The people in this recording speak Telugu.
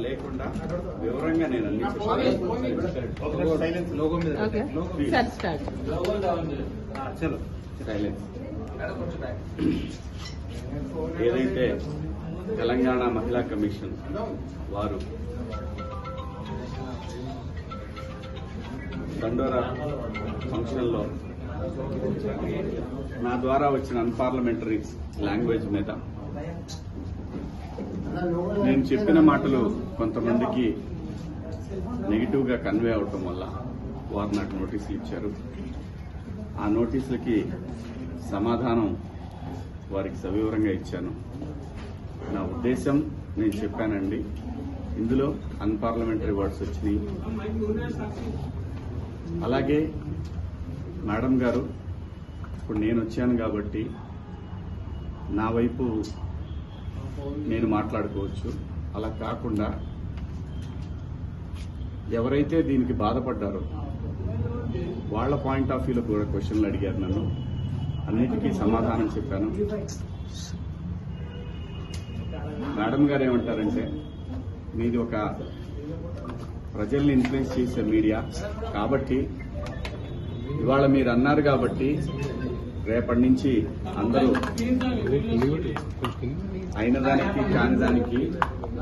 లేకుండా వివరంగా నేను అన్ని చలో. సైలెన్స్ ఏదైతే తెలంగాణ మహిళా కమిషన్ వారు దండోరా ఫంక్షన్లో నా ద్వారా వచ్చిన అన్పార్లమెంటరీ లాంగ్వేజ్ మీద నేను చెప్పిన మాటలు కొంతమందికి నెగిటివ్గా కన్వే అవటం వల్ల వారు నాకు నోటీసులు ఇచ్చారు. ఆ నోటీసులకి సమాధానం వారికి సవివరంగా ఇచ్చాను. నా ఉద్దేశం నేను చెప్పానండి. ఇందులో అన్పార్లమెంటరీ వర్డ్స్ వచ్చినాయి. అలాగే మేడం గారు ఇప్పుడు నేను వచ్చాను కాబట్టి నా వైపు నేను మాట్లాడుకోవచ్చు. అలా కాకుండా ఎవరైతే దీనికి బాధపడ్డారో వాళ్ళ పాయింట్ ఆఫ్ వ్యూలో కూడా క్వశ్చన్లు అడిగారు నన్ను. అన్నిటికీ సమాధానం చెప్పాను. మేడం గారు ఏమంటారంటే మీది ఒక ప్రజల్ని ఇన్ఫ్లుయెన్స్ చేసే మీడియా కాబట్టి ఇవాళ మీరు అన్నారు కాబట్టి రేపటి నుంచి అందరూ అయిన దానికి కాని దానికి